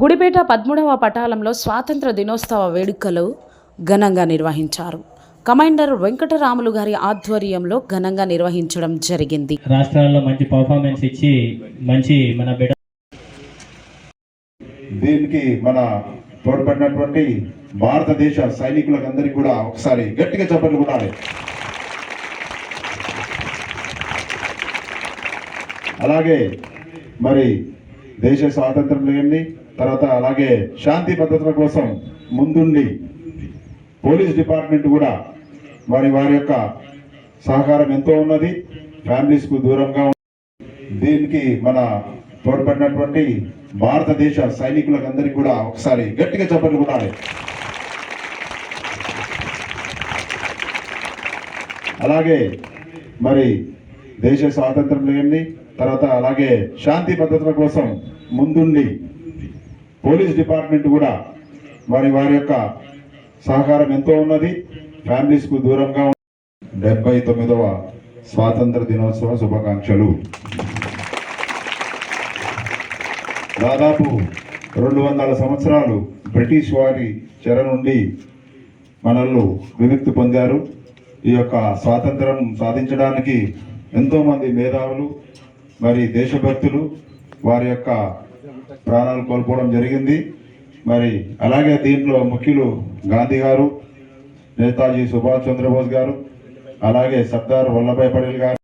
గుడిపేట పదమూడవ పటాలంలో స్వాతంత్ర దినోత్సవ వేడుకలు ఘనంగా నిర్వహించారు. కమాండర్ వెంకటరాములు గారి ఆధ్వర్యంలో ఘనంగా నిర్వహించడం జరిగింది. రాష్ట్రాల్లో మంచి పర్ఫార్మెన్స్ ఇచ్చి మంచి మన బిడ్డ దీనికి మన తోడ్పడినటువంటి భారతదేశ సైనికులకు అందరికీ కూడా ఒకసారి గట్టిగా చెప్పండి కూడా అలాగే మరి దేశ స్వాతంత్రం లేని తర్వాత అలాగే శాంతి భద్రతల కోసం ముందుండి పోలీస్ డిపార్ట్మెంట్ కూడా మరి వారి యొక్క సహకారం ఎంతో ఉన్నది. ఫ్యామిలీస్కు దూరంగా దీనికి మన తోడ్పడినటువంటి భారతదేశ సైనికులందరికీ కూడా ఒకసారి గట్టిగా చెప్పండి కూడా అలాగే మరి దేశ స్వాతంత్రం లేని తర్వాత అలాగే శాంతి భద్రతల కోసం ముందుండి పోలీస్ డిపార్ట్మెంట్ కూడా మరి వారి యొక్క సహకారం ఎంతో ఉన్నది. ఫ్యామిలీస్కు దూరంగా డెబ్బై తొమ్మిదవ స్వాతంత్ర దినోత్సవ శుభాకాంక్షలు. దాదాపు రెండు వందల సంవత్సరాలు బ్రిటిష్ వారి చెర నుండి మనల్ని విముక్తి పొందారు. ఈ యొక్క స్వాతంత్రం సాధించడానికి ఎంతోమంది మేధావులు మరి దేశభక్తులు వారి యొక్క ప్రాణాలు కోల్పోవడం జరిగింది. మరి అలాగే దీంట్లో ముఖ్యులు గాంధీ గారు నేతాజీ సుభాష్ చంద్రబోస్ గారు అలాగే సర్దార్ వల్లభాయ్ పటేల్ గారు.